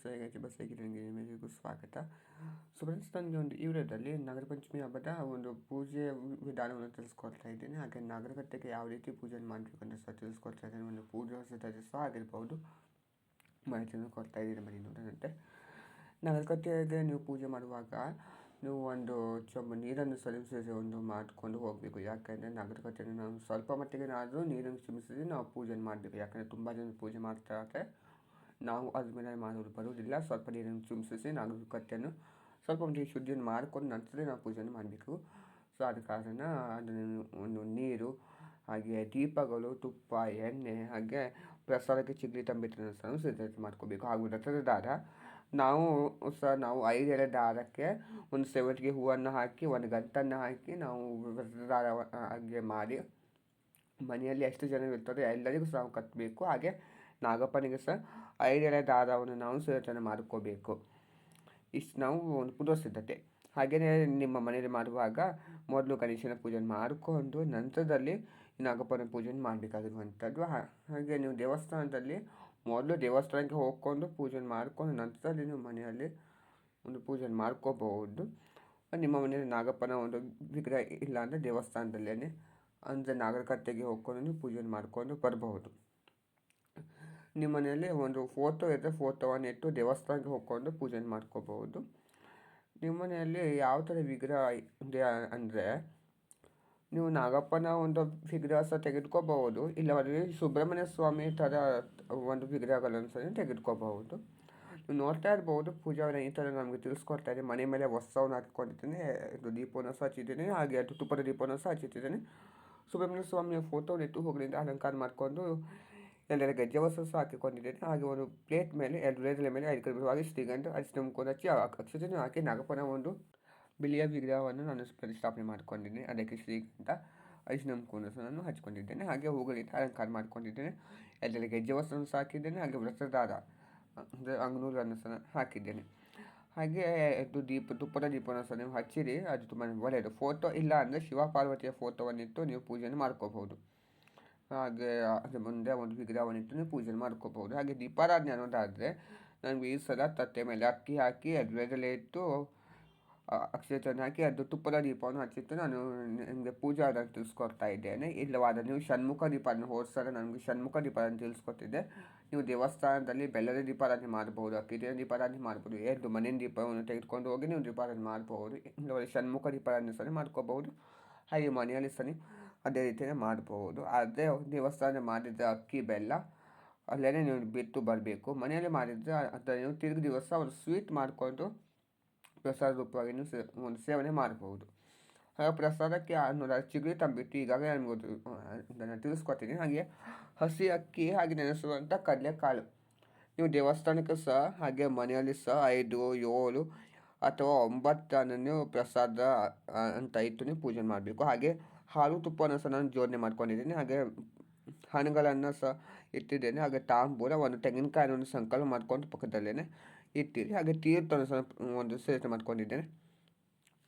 ಸರಿಯಾಗಿ ಬಸ್ ನಿಮಗೂ ಸ್ವಾಗತ ಸೊ ನನಗೆ ಒಂದು ಈ ವಿಡಿಯೋದಲ್ಲಿ ನಾಗರ ಪಂಚಮಿ ಹಬ್ಬದ ಒಂದು ಪೂಜೆ ವಿಧಾನವನ್ನು ತಿಳಿಸ್ಕೊಳ್ತಾ ಇದ್ದೀನಿ. ಹಾಗೆ ನಾಗರಿಕತೆಗೆ ಯಾವ ರೀತಿ ಪೂಜೆ ಮಾಡಬೇಕು ಅಂತ ಸಹ ತಿಳಿಸ್ಕೊಡ್ತಾ ಇದ್ದೀನಿ. ಒಂದು ಪೂಜೆ ಸಿದ್ಧತೆ ಸಹ ಆಗಿರ್ಬೋದು. ಮಾಹಿತಿಯನ್ನು ಕೊಡ್ತಾ ಇದ್ದೀನಿ ಬನ್ನಿ ನೋಡೋಣಂತೆ ನಾಗರಿಕತೆಗೆ ನೀವು ಪೂಜೆ ಮಾಡುವಾಗ ನೀವು ಒಂದು ಚೊಂಬು ನೀರನ್ನು ಸಲ್ಲಿಸಿ ಒಂದು ಮಾಡಿಕೊಂಡು ಹೋಗಬೇಕು. ಯಾಕೆಂದರೆ ನಾಗರಿಕತೆಯನ್ನು ನಾವು ಸ್ವಲ್ಪ ಮಟ್ಟಿಗೆ ಮಟ್ಟಿಗೆನಾದರೂ ನೀರನ್ನು ಚಿಮಿಸಿದ್ರೆ ನಾವು ಪೂಜೆ ಮಾಡಬೇಕು. ಯಾಕಂದರೆ ತುಂಬ ಜನ ಪೂಜೆ ಮಾಡ್ತಾರೆ ನಾವು ಅದ್ರ ಮೇಲೆ ಮಾಡೋದು ಬರೋದಿಲ್ಲ ಸ್ವಲ್ಪ ನೀರನ್ನು ಚುಮ್ಸಿಸಿ ಕತ್ತೆಯನ್ನು ಸ್ವಲ್ಪ ನೀರು ಶುದ್ಧಿಯನ್ನು ಮಾಡಿಕೊಂಡು ನಂತರ ನಾವು ಪೂಜೆಯನ್ನು ಮಾಡಬೇಕು. ಸೊ ಆದ ಕಾರಣ ಅದನ್ನು ಒಂದು ನೀರು, ಹಾಗೆ ದೀಪಗಳು, ತುಪ್ಪ, ಎಣ್ಣೆ, ಹಾಗೆ ಪ್ರಸಾದಕ್ಕೆ ಚಿಗ್ಲಿ ತಂಬಿಟ್ಟನ್ನು ಸಹ ಸಿದ್ಧತೆ ಮಾಡ್ಕೋಬೇಕು. ಹಾಗೂ ರಥದ ದಾರ, ನಾವು ಸಹ ನಾವು ಐದು ಎಳೆ ದಾರಕ್ಕೆ ಒಂದು ಸೇವಂತಿಗೆ ಹೂವನ್ನು ಹಾಕಿ, ಒಂದು ಗಂಟನ್ನು ಹಾಕಿ ನಾವು ರಥದ ದಾರ, ಹಾಗೆ ಮಾಡಿ ಮನೆಯಲ್ಲಿ ಎಷ್ಟು ಜನ ಇರ್ತಾರೋ ಎಲ್ಲರಿಗೂ ಸಹ ಕಟ್ಟಬೇಕು. ಹಾಗೆ ನಾಗಪ್ಪನಿಗೆ ಸಹ ಐದೆಳೆ ದಾರವನ್ನು ನಾವು ಸಿದ್ಧತೆ ಮಾಡ್ಕೋಬೇಕು. ಇಷ್ಟು ನಾವು ಒಂದು ಪೂರ್ವ ಸಿದ್ಧತೆ. ಹಾಗೆಯೇ ನಿಮ್ಮ ಮನೆಯಲ್ಲಿ ಮಾಡುವಾಗ ಮೊದಲು ಗಣೇಶನ ಪೂಜೆ ಮಾಡಿಕೊಂಡು ನಂತರದಲ್ಲಿ ನಾಗಪ್ಪನ ಪೂಜೆ ಮಾಡಬೇಕಾಗಿರುವಂಥದ್ದು. ಹಾಗೆ ನೀವು ದೇವಸ್ಥಾನದಲ್ಲಿ ಮೊದಲು ದೇವಸ್ಥಾನಕ್ಕೆ ಹೋಗ್ಕೊಂಡು ಪೂಜೆ ಮಾಡಿಕೊಂಡು ನಂತರದಲ್ಲಿ ನೀವು ಮನೆಯಲ್ಲಿ ಒಂದು ಪೂಜೆ ಮಾಡ್ಕೋಬಹುದು. ನಿಮ್ಮ ಮನೆಯಲ್ಲಿ ನಾಗಪ್ಪನ ಒಂದು ವಿಗ್ರಹ ಇಲ್ಲ ಅಂದರೆ ದೇವಸ್ಥಾನದಲ್ಲೇ ಅಂದರೆ ನಾಗರಕಟ್ಟೆಗೆ ಹೋಗ್ಕೊಂಡು ಪೂಜೆ ಮಾಡಿಕೊಂಡು ಬರಬಹುದು. ನಿಮ್ಮ ಮನೆಯಲ್ಲಿ ಒಂದು ಫೋಟೋ ಇದ್ದರೆ ಫೋಟೋವನ್ನು ಇಟ್ಟು ದೇವಸ್ಥಾನಕ್ಕೆ ಹೋಗ್ಕೊಂಡು ಪೂಜೆ ಮಾಡ್ಕೋಬಹುದು. ನಿಮ್ಮ ಮನೆಯಲ್ಲಿ ಯಾವ ಥರ ವಿಗ್ರಹ ಇದೆ ಅಂದರೆ ನೀವು ನಾಗಪ್ಪನ ಒಂದು ವಿಗ್ರಹ ಸಹ ತೆಗೆದುಕೋಬಹುದು, ಇಲ್ಲವಾದರೆ ಸುಬ್ರಹ್ಮಣ್ಯ ಸ್ವಾಮಿ ಥರ ಒಂದು ವಿಗ್ರಹಗಳನ್ನು ಸಹ ತೆಗೆದುಕೋಬಹುದು. ನೀವು ನೋಡ್ತಾ ಇರ್ಬೋದು, ಪೂಜಾ ಈ ಥರ ನಮಗೆ ತಿಳಿಸ್ಕೊಡ್ತಾ ಇದೆ ಮನೆ ಮೇಲೆ ಹೊಸವನ್ನು ಹಾಕಿಕೊಂಡಿದ್ದೇನೆ, ಇದು ದೀಪವನ್ನು ಸಹ ಹಚ್ಚಿದ್ದೇನೆ, ಹಾಗೆ ಅದು ತುಪ್ಪದ ದೀಪವನ್ನು ಸಹ ಹಚ್ಚಿದ್ದೇನೆ ಸುಬ್ರಹ್ಮಣ್ಯ ಸ್ವಾಮಿಯ ಫೋಟೋ ನೆಟ್ಟು ಹೋಗಲಿಂದ ಅಲಂಕಾರ ಮಾಡಿಕೊಂಡು ಎಲ್ಲರ ಗೆಜ್ಜೆ ಸಹ ಹಾಕಿಕೊಂಡಿದ್ದೇನೆ. ಹಾಗೆ ಒಂದು ಪ್ಲೇಟ್ ಮೇಲೆ, ಎರಡು ರೇಜಲ ಮೇಲೆ ಐದು ಕಡಿಮೆ ಹಾಗೆ ಶ್ರೀಗಂಧ ಅರಿಶಿನ ಮುಖ ಹಚ್ಚಿ ಅಕ್ಷತೆಯನ್ನು ಹಾಕಿ ನಾಗಪ್ಪನ ಒಂದು ಬಿಳಿಯ ವಿಗ್ರಹವನ್ನು ನಾನು ಪ್ರತಿಷ್ಠಾಪನೆ ಮಾಡಿಕೊಂಡಿದ್ದೇನೆ. ಅದಕ್ಕೆ ಶ್ರೀಗಂಧ ಸಹ ನಾನು ಹಚ್ಕೊಂಡಿದ್ದೇನೆ. ಹಾಗೆ ಹೂಗಳಿಂದ ಅಲಂಕಾರ ಮಾಡಿಕೊಂಡಿದ್ದೇನೆ. ಎಲ್ಲರ ಗೆಜ್ಜೆ ವಸ್ತುವನ್ನು ಸಹ ಹಾಕಿದ್ದೇನೆ. ಹಾಗೆ ವ್ರತದಾರ ಅಂದರೆ ಅಂಗನೂರನ್ನು ಸಹ ಹಾಕಿದ್ದೇನೆ. ಹಾಗೆ ಅದು ದೀಪ, ತುಪ್ಪದ ದೀಪವನ್ನು ಸಹ ನೀವು ಹಚ್ಚಿರಿ. ಅದು ತುಂಬ ಒಳ್ಳೆಯದು. ಫೋಟೋ ಇಲ್ಲ ಅಂದರೆ ಶಿವ ಪಾರ್ವತಿಯ ಫೋಟೋವನ್ನಿಟ್ಟು ನೀವು ಪೂಜೆಯನ್ನು ಮಾಡ್ಕೋಬಹುದು. ಹಾಗೆ ಅದ್ರ ಮುಂದೆ ಒಂದು ವಿಗ್ರಹವನ್ನಿಟ್ಟು ಪೂಜೆ ಮಾಡ್ಕೋಬಹುದು ಹಾಗೆ ದೀಪಾರಾಧನೆ ಅನ್ನೋದಾದರೆ ನನಗೆ ಈ ಸಲ ತಟ್ಟೆ ಮೇಲೆ ಅಕ್ಕಿ ಹಾಕಿ ಅದ್ರ ಇಟ್ಟು ಅಕ್ಷತೆಯನ್ನು ಹಾಕಿ ಅದು ತುಪ್ಪದ ದೀಪವನ್ನು ಹಚ್ಚಿಟ್ಟು ನಾನು ನಿಮಗೆ ಪೂಜೆ ಅದನ್ನು ತಿಳಿಸ್ಕೊಡ್ತಾ ಇದ್ದೇನೆ. ಇಲ್ಲವಾದ ನೀವು ಷಣ್ಮುಖ ದೀಪವನ್ನು ಹೋದ್ಸಲ ಹೋದ ನನಗೆ ಷಣ್ಮುಖ ದೀಪ ಅದನ್ನು ತಿಳಿಸ್ಕೊಟ್ಟಿದ್ದೆ. ನೀವು ದೇವಸ್ಥಾನದಲ್ಲಿ ಬೆಲ್ಲದ ದೀಪಾರಾಧನೆ ಮಾಡ್ಬೋದು ಅಕ್ಕಿದ ದೀಪಾರಾಧನೆ ಮಾಡ್ಬೋದು, ಎರಡು ಮನೆಯ ದೀಪವನ್ನು ತೆಗೆದುಕೊಂಡು ಹೋಗಿ ನೀವು ದೀಪಾರಾಧನೆ ಮಾಡಬಹುದು ಇಲ್ಲವಾದ ಷಣ್ಮುಖ ದೀಪಾರಾಧನೆ ಸರಿ ಮಾಡ್ಕೋಬಹುದು ಹಾಗೆ ಮನೆಯಲ್ಲಿ ಸಹ ಅದೇ ರೀತಿಯೇ ಮಾಡ್ಬೋದು. ಅದೇ ದೇವಸ್ಥಾನ ಮಾಡಿದ ಅಕ್ಕಿ, ಬೆಲ್ಲ ಅಲ್ಲೇ ನೀವು ಬಿಟ್ಟು ಬರಬೇಕು. ಮನೆಯಲ್ಲಿ ಮಾಡಿದರೆ ಅದನ್ನು ನೀವು ತಿರುಗಿ ದಿವಸ ಒಂದು ಸ್ವೀಟ್ ಮಾಡಿಕೊಂಡು ಪ್ರಸಾದ ರೂಪವಾಗಿ ನೀವು ಒಂದು ಸೇವನೆ ಮಾಡಬಹುದು ಹಾಗೆ ಪ್ರಸಾದಕ್ಕೆ ಅನ್ನೋದು ಚಿಗುರಿ ತಂಬಿಟ್ಟು ಈಗಾಗಲೇ ನನಗೆ ಅದನ್ನು ತಿಳಿಸ್ಕೊತೀನಿ. ಹಾಗೆ ಹಸಿ ಅಕ್ಕಿ ಹಾಗೆ ನೆನೆಸುವಂಥ ಕಡಲೆಕಾಳು. ನೀವು ದೇವಸ್ಥಾನಕ್ಕೆ ಸಹ, ಹಾಗೆ ಮನೆಯಲ್ಲಿ ಸಹ ಐದು, ಏಳು ಅಥವಾ ಒಂಬತ್ತನ್ನು ನೀವು ಪ್ರಸಾದ ಅಂತ ಇತ್ತು ನೀವು ಪೂಜೆ ಮಾಡಬೇಕು. ಹಾಗೆ ಹಾಲು ತುಪ್ಪವನ್ನು ಸಹ ನಾನು ಜೋಡಣೆ ಮಾಡ್ಕೊಂಡಿದ್ದೀನಿ. ಹಾಗೆ ಹಣ್ಣುಗಳನ್ನು ಸಹ ಇಟ್ಟಿದ್ದೇನೆ. ಹಾಗೆ ತಾಂಬೂಲ ಒಂದು ತೆಂಗಿನಕಾಯಿಯನ್ನು ಸಂಕಲ್ಪ ಮಾಡ್ಕೊಂಡು ಪಕ್ಕದಲ್ಲೇ ಇಟ್ಟಿರಿ. ಹಾಗೆ ತೀರ್ಥವನ್ನು ಸಹ ಒಂದು ಸೇರಿಸಿ ಮಾಡ್ಕೊಂಡಿದ್ದೇನೆ.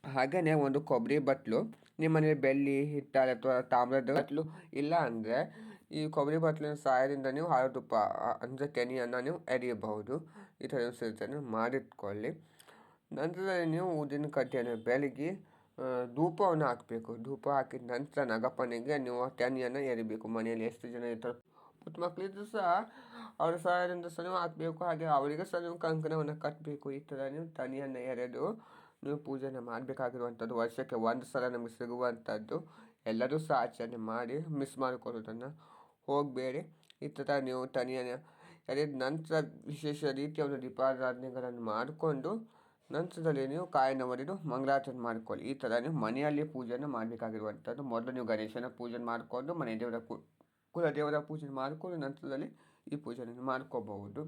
ಹಾಗೆಯೇ ಒಂದು ಕೊಬ್ಬರಿ ಬಟ್ಲು ನಿಮ್ಮ ಮನೆಯಲ್ಲಿ ಬೆಳ್ಳಿ ಹಿಟ್ಟಾರೆ ಅಥವಾ ತಾಮ್ರದ ಬಟ್ಲು ಇಲ್ಲ ಅಂದರೆ ಈ ಕೊಬ್ಬರಿ ಬಟ್ಲಿನ ಸಹಾಯದಿಂದ ನೀವು ಹಾಲು, ತುಪ್ಪ ಅಂದರೆ ತೆನೆಯನ್ನು ನೀವು ಎರಿಯಬಹುದು. ಈ ಥರ ಸೇರ್ತಾನೆ ಮಾಡಿಟ್ಕೊಳ್ಳಿ. ನಂತರದಲ್ಲಿ ನೀವು ಉದ್ದಿನ ಕಡ್ಡಿಯನ್ನು ಬೆಳಗ್ಗೆ ಧೂಪವನ್ನು ಹಾಕಬೇಕು. ಧೂಪ ಹಾಕಿದ ನಂತರ ನಾಗಪ್ಪನಿಗೆ ನೀವು ತೆನೆಯನ್ನು ಎರಿಬೇಕು. ಮನೆಯಲ್ಲಿ ಎಷ್ಟು ಜನ ಇರ್ತಾರೆ. ಪುಟ್ಟ ಮಕ್ಕಳಿದ್ರು ಸಹ ಅವರ ಸಹಾಯದಿಂದ ಸಹ ನೀವು ಹಾಕಬೇಕು. ಹಾಗೆ ಅವರಿಗೆ ಸಹ ನೀವು ಕಂಕಣವನ್ನು ಕಟ್ಟಬೇಕು ಈ ಥರ ನೀವು ತನಿಯನ್ನು ಎರೆದು ನೀವು ಪೂಜೆನ ಮಾಡಬೇಕಾಗಿರುವಂಥದ್ದು. ವರ್ಷಕ್ಕೆ ಒಂದು ಸಲ ನಮಗೆ ಸಿಗುವಂಥದ್ದು. ಎಲ್ಲರೂ ಸಹ ಆಚರಣೆ ಮಾಡಿ ಮಿಸ್ ಮಾಡಿಕೊಳ್ಳೋದನ್ನು ಹೋಗಬೇಡಿ. ಈ ಥರ ನೀವು ತನಿಯನ್ನು ಎರೆದ ನಂತರ ವಿಶೇಷ ರೀತಿಯ ಒಂದು ದೀಪಾರಾಧನೆಗಳನ್ನು ಮಾಡಿಕೊಂಡು ನಂತರದಲ್ಲಿ ನೀವು ಕಾಯನ್ನು ಒಡೆದು ಮಂಗಳಾಚರಣೆ ಮಾಡ್ಕೊಳ್ಳಿ. ಈ ಥರ ನೀವು ಮನೆಯಲ್ಲಿ ಪೂಜೆಯನ್ನು ಮಾಡಬೇಕಾಗಿರುವಂಥದ್ದು. ಮೊದಲು ನೀವು ಗಣೇಶನ ಪೂಜೆ ಮಾಡಿಕೊಂಡು, ಮನೆ ದೇವರ ಕುಲದೇವರ ಪೂಜೆ ಮಾಡಿಕೊಂಡು, ನಂತರದಲ್ಲಿ ಈ ಪೂಜೆಯನ್ನು ಮಾಡ್ಕೋಬಹುದು.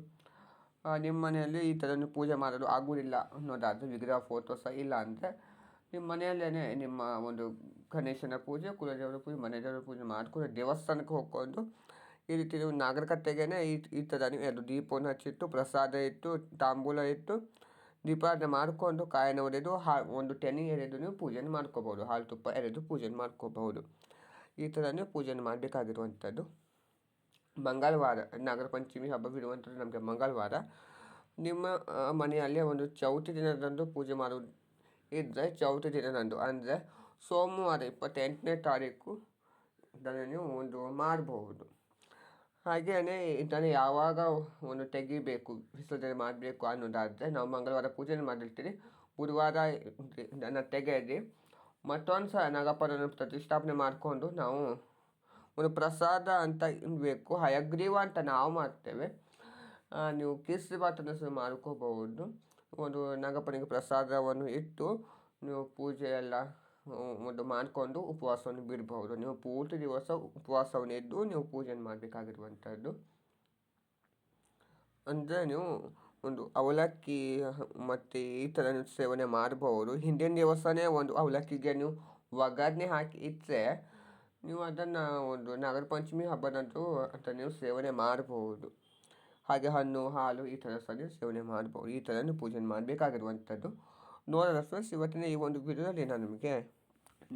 ನಿಮ್ಮ ಮನೆಯಲ್ಲಿ ಈ ಥರ ಪೂಜೆ ಮಾಡಲು ಆಗುವುದಿಲ್ಲ ಅನ್ನೋದಾದರೆ, ವಿಗ್ರಹ, ಫೋಟೋ ಸಹ ಇಲ್ಲ ಅಂದರೆ, ನಿಮ್ಮ ಮನೆಯಲ್ಲೇ ನಿಮ್ಮ ಒಂದು ಗಣೇಶನ ಪೂಜೆ ಕುಲದೇವರ ಪೂಜೆ, ಮನೆ ದೇವರ ಪೂಜೆ ಮಾಡಿಕೊಂಡು ದೇವಸ್ಥಾನಕ್ಕೆ ಹೋಗ್ಕೊಂಡು, ಈ ರೀತಿ ನೀವು ನಾಗರಿಕತೆಗೇ ಈ ಈ ಥರ ನೀವು ಎರಡು ದೀಪವನ್ನು ಹಚ್ಚಿಟ್ಟು, ಪ್ರಸಾದ ಇಟ್ಟು, ತಾಂಬೂಲ ಇಟ್ಟು ದೀಪಾರಾಧನೆ ಮಾಡಿಕೊಂಡು ಕಾಯನ್ನು ಒಡೆದು ಹಾ, ಒಂದು ತೆನೆ ಎರೆದು ನೀವು ಪೂಜೆಯನ್ನು ಮಾಡ್ಕೋಬೋದು ಹಾಲು ತುಪ್ಪ ಎರೆದು ಪೂಜೆ ಮಾಡ್ಕೋಬಹುದು. ಈ ಥರ ನೀವು ಪೂಜೆಯನ್ನು ಮಾಡಬೇಕಾಗಿರುವಂಥದ್ದು. ಮಂಗಳವಾರ, ನಾಗರ ಪಂಚಮಿ ಹಬ್ಬ ಬಿಡುವಂಥದ್ದು ನಮಗೆ ಮಂಗಳವಾರ. ನಿಮ್ಮ ಮನೆಯಲ್ಲಿ ಒಂದು ಚೌತಿ ದಿನದಂದು ಪೂಜೆ ಮಾಡುವುದು ಇದ್ದರೆ ಚೌತಿ ದಿನದಂದು, ಅಂದರೆ ಸೋಮವಾರ ಇಪ್ಪತ್ತೆಂಟನೇ ತಾರೀಕು ಇದನ್ನು ನೀವು ಒಂದು ಮಾಡಬಹುದು. ಹಾಗೆಯೇ ಇದನ್ನು ಯಾವಾಗ ಒಂದು ತೆಗಿಬೇಕು ವಿಸರ್ಜನೆ ಮಾಡಬೇಕು ಅನ್ನೋದಾದರೆ ನಾವು ಮಂಗಳವಾರ ಪೂಜೆ ಮಾಡಿರ್ತೀವಿ ಗುರುವಾರ ಇದನ್ನು ತೆಗೆದು ಮತ್ತೊಂದು ಸಹ ನಾಗಪ್ಪನನ್ನು ಪ್ರತಿಷ್ಠಾಪನೆ ಮಾಡಿಕೊಂಡು ನಾವು ಒಂದು ಪ್ರಸಾದ ಅಂತ ಬೇಕು ಹಯಗ್ರೀವ ಅಂತ ನಾವು ಮಾಡ್ತೇವೆ. ನೀವು ಕೇಸರಿ ಭಾತನ್ನು ಸಹ ಮಾಡ್ಕೋಬಹುದು. ಒಂದು ನಾಗಪ್ಪನಿಗೆ ಪ್ರಸಾದವನ್ನು ಇಟ್ಟು ನೀವು ಪೂಜೆ ಎಲ್ಲ ಒಂದು ಮಾಡಿಕೊಂಡು ಉಪವಾಸವನ್ನು ಬಿಡಬಹುದು ನೀವು ಪೂರ್ತಿ ದಿವಸ ಉಪವಾಸವನ್ನು ಇದ್ದು ನೀವು ಪೂಜೆ ಮಾಡಬೇಕಾಗಿರುವಂಥದ್ದು. ಅಂದರೆ ನೀವು ಒಂದು ಅವಲಕ್ಕಿ ಮತ್ತು ಈ ಥರ ಸೇವನೆ ಮಾಡಬಹುದು. ಹಿಂದಿನ ದಿವಸನೇ ಒಂದು ಅವಲಕ್ಕಿಗೆ ನೀವು ಒಗ್ಗರಣೆ ಹಾಕಿ ಇಟ್ಟರೆ ನೀವು ಅದನ್ನು ಒಂದು ನಾಗರ ಪಂಚಮಿ ಹಬ್ಬದಂತೂ ಅದನ್ನು ನೀವು ಸೇವನೆ ಮಾಡಬಹುದು. ಹಾಗೆ ಹಣ್ಣು, ಹಾಲು ಈ ಥರ ಸಹ ಸೇವನೆ ಮಾಡಬಹುದು. ಈ ಥರ ನೀವು ಪೂಜೆ ಮಾಡಬೇಕಾಗಿರುವಂಥದ್ದು. ನೋಡೋಣ ಫ್ರೆಂಡ್ಸ್, ಇವತ್ತಿನ ಈ ಒಂದು ವಿಡಿಯೋದಲ್ಲಿ ನಾನು ನಿಮಗೆ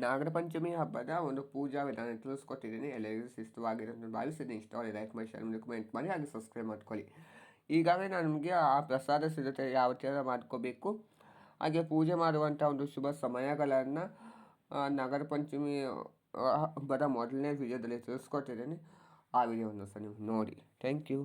ನಾಗರ ಪಂಚಮಿ ಹಬ್ಬದ ಒಂದು ಪೂಜಾ ವಿಧಾನ ತಿಳಿಸ್ಕೊಟ್ಟಿದ್ದೀನಿ. ಎಲ್ಲರಿಗೂ ಶಿಸ್ತವಾಗಿದೆ ಅಂತ ಭಾವಿಸಿದ್ದೀನಿ ಇಷ್ಟವಾದ ಲೈಕ್ ಮಾಡಿ ಶೇರ್ ಮಾಡಿ ಕಮೆಂಟ್ ಮಾಡಿ ಹಾಗೆ ಸಬ್ಸ್ಕ್ರೈಬ್ ಮಾಡ್ಕೊಳ್ಳಿ. ಈಗಾಗಲೇ ನಿಮಗೆ ಆ ಪ್ರಸಾದ ಸಿದ್ಧತೆ ಯಾವ ಥರ ಮಾಡ್ಕೋಬೇಕು, ಹಾಗೆ ಪೂಜೆ ಮಾಡುವಂಥ ಒಂದು ಶುಭ ಸಮಯಗಳನ್ನು ನಾಗರ ಪಂಚಮಿ ಹಬ್ಬದ ಮೊದಲನೇ ವಿಡಿಯೋದಲ್ಲಿ ತಿಳಿಸ್ಕೊಟ್ಟಿದ್ದೀನಿ. ಆ ವಿಡಿಯೋವನ್ನು ಸಹ ನೀವು ನೋಡಿ. Thank you